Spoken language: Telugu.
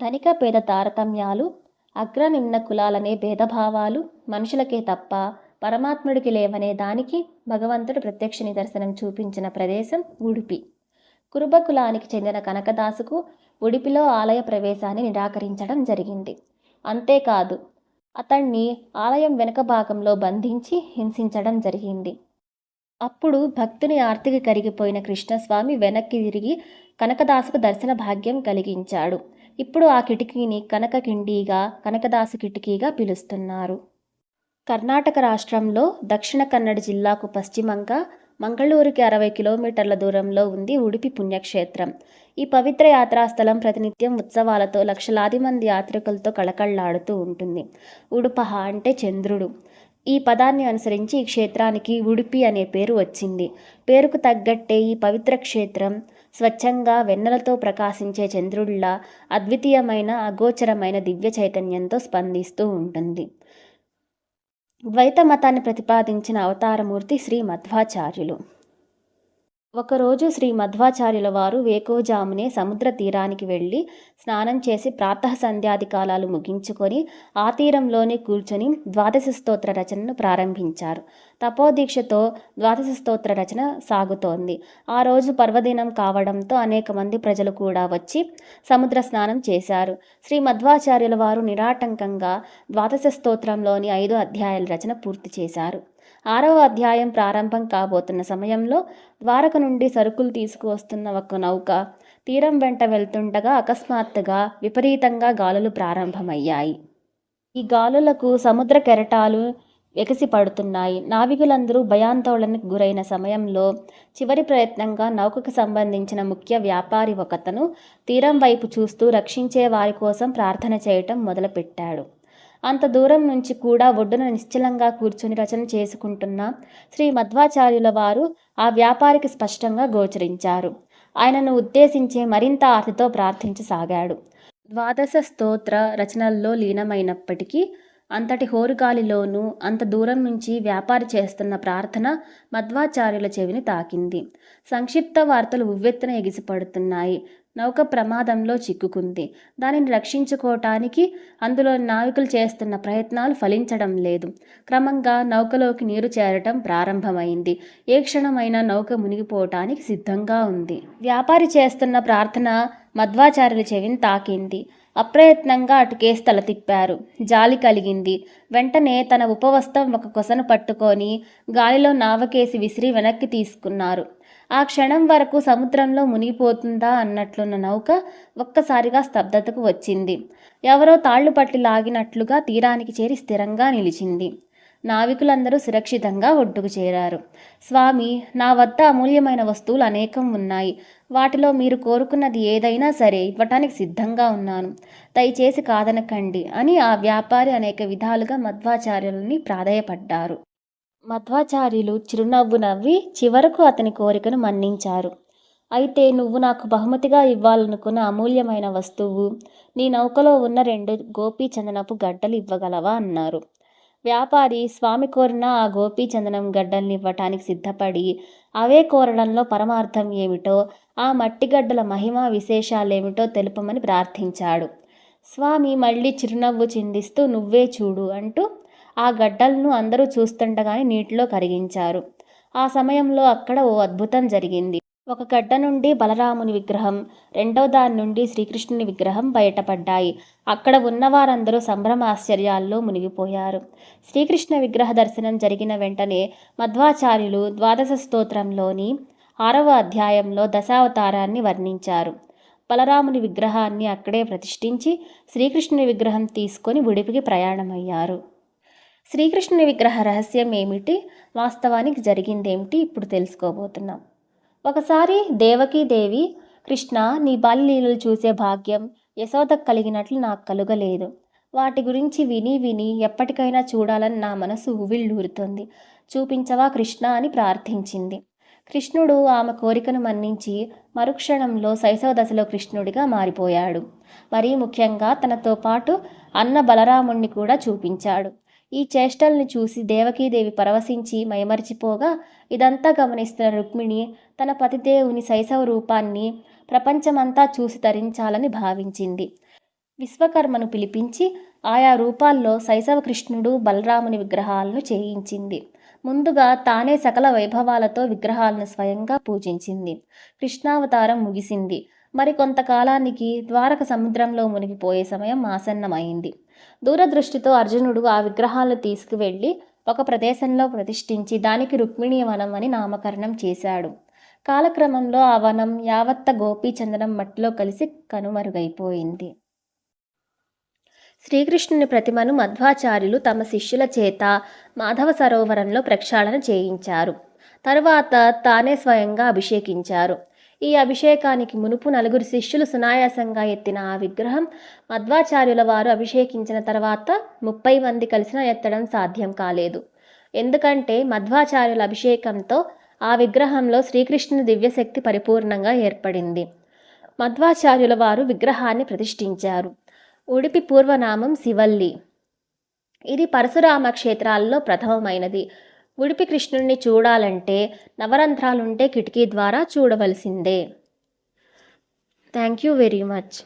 ధనిక పేద తారతమ్యాలు అగ్రనిమ్న కులాలనే భేదభావాలు మనుషులకే తప్ప పరమాత్ముడికి లేవనే దానికి భగవంతుడు ప్రత్యక్ష నిదర్శనం చూపించిన ప్రదేశం ఉడిపి. కురుబ కులానికి చెందిన కనకదాసుకు ఉడిపిలో ఆలయ ప్రవేశాన్ని నిరాకరించడం జరిగింది. అంతేకాదు అతణ్ణి ఆలయం వెనుక భాగంలో బంధించి హింసించడం జరిగింది. అప్పుడు భక్తుని ఆర్తికి కరిగిపోయిన కృష్ణస్వామి వెనక్కి తిరిగి కనకదాసుకు దర్శన భాగ్యం కలిగించాడు. ఇప్పుడు ఆ కిటికీని కనక కిండీగా కనకదాసు కిటికీగా పిలుస్తున్నారు. కర్ణాటక రాష్ట్రంలో దక్షిణ కన్నడ జిల్లాకు పశ్చిమంగా మంగళూరుకి అరవై కిలోమీటర్ల దూరంలో ఉంది ఉడిపి పుణ్యక్షేత్రం. ఈ పవిత్ర యాత్రాస్థలం ప్రతినిత్యం ఉత్సవాలతో లక్షలాది మంది యాత్రికులతో కళకళలాడుతూ ఉంటుంది. ఉడుపహ అంటే చంద్రుడు. ఈ పదాన్ని అనుసరించి ఈ క్షేత్రానికి ఉడిపి అనే పేరు వచ్చింది. పేరుకు తగ్గట్టే ఈ పవిత్ర క్షేత్రం స్వచ్ఛంగా వెన్నెలతో ప్రకాశించే చంద్రుడిలా అద్వితీయమైన అగోచరమైన దివ్య చైతన్యంతో స్పందిస్తూ ఉంటుంది. ద్వైత మతాన్ని ప్రతిపాదించిన అవతారమూర్తి శ్రీ మధ్వాచార్యులు. ఒకరోజు శ్రీ మధ్వాచార్యుల వారు వేకోజామునే సముద్ర తీరానికి వెళ్ళి స్నానం చేసి ప్రాతః సంధ్యాధికాలాలు ముగించుకొని ఆ తీరంలోనే కూర్చొని ద్వాదశ స్తోత్ర రచనను ప్రారంభించారు. తపోదీక్షతో ద్వాదశ స్తోత్ర రచన సాగుతోంది. ఆ రోజు పర్వదినం కావడంతో అనేక మంది ప్రజలు కూడా వచ్చి సముద్ర స్నానం చేశారు. శ్రీ మధ్వాచార్యుల వారు నిరాటంకంగా ద్వాదశ స్తోత్రంలోని ఐదు అధ్యాయాల రచన పూర్తి చేశారు. ఆరవ అధ్యాయం ప్రారంభం కాబోతున్న సమయంలో ద్వారక నుండి సరుకులు తీసుకువస్తున్న ఒక నౌక తీరం వెంట వెళ్తుండగా అకస్మాత్తుగా విపరీతంగా గాలులు ప్రారంభమయ్యాయి. ఈ గాలులకు సముద్ర కెరటాలు ఎగసి పడుతున్నాయి. నావికులందరూ భయాందోళనకు గురైన సమయంలో చివరి ప్రయత్నంగా నౌకకు సంబంధించిన ముఖ్య వ్యాపారి ఒకతను తీరం వైపు చూస్తూ రక్షించే వారి కోసం ప్రార్థన చేయటం మొదలుపెట్టాడు. అంత దూరం నుంచి కూడా ఒడ్డున నిశ్చలంగా కూర్చుని రచన చేసుకుంటున్న శ్రీ మధ్వాచార్యుల వారు ఆ వ్యాపారికి స్పష్టంగా గోచరించారు. ఆయనను ఉద్దేశించే మరింత ఆర్తితో ప్రార్థించసాగాడు. ద్వాదశ స్తోత్ర రచనల్లో లీనమైనప్పటికీ అంతటి హోరుగాలిలోనూ అంత దూరం నుంచి వ్యాపారి చేస్తున్న ప్రార్థన మధ్వాచార్యుల చెవిని తాకింది. సంక్షిప్త వార్తలు ఉవ్వెత్తున ఎగిసిపడుతున్నాయి. నౌక ప్రమాదంలో చిక్కుకుంది. దానిని రక్షించుకోవటానికి అందులో నావికులు చేస్తున్న ప్రయత్నాలు ఫలించడం లేదు. క్రమంగా నౌకలోకి నీరు చేరటం ప్రారంభమైంది. ఏ క్షణమైనా నౌక మునిగిపోవటానికి సిద్ధంగా ఉంది. వ్యాపారి చేస్తున్న ప్రార్థన మధ్వాచార్యుల చెవిని తాకింది. అప్రయత్నంగా అటుకేసి తల తిప్పారు. జాలి కలిగింది. వెంటనే తన ఉపవస్త్రం ఒక కొసను పట్టుకొని గాలిలో నావకేసి విసిరి వెనక్కి తీసుకున్నారు. ఆ క్షణం వరకు సముద్రంలో మునిగిపోతుందా అన్నట్లున్న నౌక ఒక్కసారిగా స్తబ్దతకు వచ్చింది. ఎవరో తాళ్ళు పట్టి లాగినట్లుగా తీరానికి చేరి స్థిరంగా నిలిచింది. నావికులందరూ సురక్షితంగా ఒడ్డుకు చేరారు. స్వామి నా వద్ద అమూల్యమైన వస్తువులు అనేకం ఉన్నాయి. వాటిలో మీరు కోరుకున్నది ఏదైనా సరే ఇవ్వటానికి సిద్ధంగా ఉన్నాను. దయచేసి కాదనకండి అని ఆ వ్యాపారి అనేక విధాలుగా మధ్వాచార్యులని ప్రాధేయపడ్డారు. మధ్వాచార్యులు చిరునవ్వు నవ్వి చివరకు అతని కోరికను మన్నించారు. అయితే నువ్వు నాకు బహుమతిగా ఇవ్వాలనుకున్న అమూల్యమైన వస్తువు నీ నౌకలో ఉన్న రెండు గోపీచందనపు గడ్డలు ఇవ్వగలవా? అన్నారు. వ్యాపారి స్వామి కోరిన ఆ గోపీచందనం గడ్డల్ని ఇవ్వటానికి సిద్ధపడి అవే కోరడంలో పరమార్థం ఏమిటో ఆ మట్టిగడ్డల మహిమ విశేషాలేమిటో తెలుపమని ప్రార్థించాడు. స్వామి మళ్ళీ చిరునవ్వు చిందిస్తూ నువ్వే చూడు అంటూ ఆ గడ్డలను అందరూ చూస్తుండగానే నీటిలో కరిగించారు. ఆ సమయంలో అక్కడ ఓ అద్భుతం జరిగింది. ఒక గడ్డ నుండి బలరాముని విగ్రహం రెండవ దాని నుండి శ్రీకృష్ణుని విగ్రహం బయటపడ్డాయి. అక్కడ ఉన్నవారందరూ సంభ్రమాశ్చర్యాల్లో మునిగిపోయారు. శ్రీకృష్ణ విగ్రహ దర్శనం జరిగిన వెంటనే మధ్వాచార్యులు ద్వాదశ స్తోత్రంలోని ఆరవ అధ్యాయంలో దశావతారాన్ని వర్ణించారు. బలరాముని విగ్రహాన్ని అక్కడే ప్రతిష్ఠించి శ్రీకృష్ణుని విగ్రహం తీసుకొని ఉడిపికి ప్రయాణమయ్యారు. శ్రీకృష్ణుని విగ్రహ రహస్యం ఏమిటి? వాస్తవానికి జరిగిందేమిటి? ఇప్పుడు తెలుసుకోబోతున్నాం. ఒకసారి దేవకీదేవి కృష్ణ నీ బాల్యలీలు చూసే భాగ్యం యశోదకు కలిగినట్లు నాకు కలుగలేదు. వాటి గురించి విని విని ఎప్పటికైనా చూడాలని నా మనసు ఉవిళ్ళూరుతుంది చూపించవా కృష్ణ అని ప్రార్థించింది. కృష్ణుడు ఆమె కోరికను మన్నించి మరుక్షణంలో శైశవ దశలో కృష్ణుడిగా మారిపోయాడు. మరీ ముఖ్యంగా తనతో పాటు అన్న బలరాముణ్ణి కూడా చూపించాడు. ఈ చేష్టల్ని చూసి దేవకీదేవి పరవశించి మైమరిచిపోగా ఇదంతా గమనిస్తున్న రుక్మిణి తన పతిదేవుని శైశవ రూపాన్ని ప్రపంచమంతా చూసి తరించాలని భావించింది. విశ్వకర్మను పిలిపించి ఆయా రూపాల్లో శైశవ కృష్ణుడు బలరాముని విగ్రహాలను చేయించింది. ముందుగా తానే సకల వైభవాలతో విగ్రహాలను స్వయంగా పూజించింది. కృష్ణావతారం ముగిసింది. మరి కొంతకాలానికి ద్వారక సముద్రంలో మునిగిపోయే సమయం ఆసన్నమైంది. దూరదృష్టితో అర్జునుడు ఆ విగ్రహాలు తీసుకువెళ్ళి ఒక ప్రదేశంలో ప్రతిష్ఠించి దానికి రుక్మిణీ వనం అని నామకరణం చేశాడు. కాలక్రమంలో ఆ వనం యావత్త గోపీచందనం మట్టిలో కలిసి కనుమరుగైపోయింది. శ్రీకృష్ణుని ప్రతిమను మధ్వాచార్యులు తమ శిష్యుల చేత మాధవ సరోవరంలో ప్రక్షాళన చేయించారు. తరువాత తానే స్వయంగా అభిషేకించారు. ఈ అభిషేకానికి మునుపు నలుగురు శిష్యులు సునాయాసంగా ఎత్తిన ఆ విగ్రహం మధ్వాచార్యుల వారు అభిషేకించిన తర్వాత ముప్పై మంది కలిసిన ఎత్తడం సాధ్యం కాలేదు. ఎందుకంటే మధ్వాచార్యుల అభిషేకంతో ఆ విగ్రహంలో శ్రీకృష్ణుని దివ్యశక్తి పరిపూర్ణంగా ఏర్పడింది. మధ్వాచార్యుల వారు విగ్రహాన్ని ప్రతిష్ఠించారు. ఉడిపి పూర్వనామం శివల్లి. ఇది పరశురామ క్షేత్రాల్లో ప్రథమమైనది. ఉడిపి కృష్ణుణ్ణి చూడాలంటే నవరంధ్రాలుంటే కిటికీ ద్వారా చూడవలసిందే. Thank you very much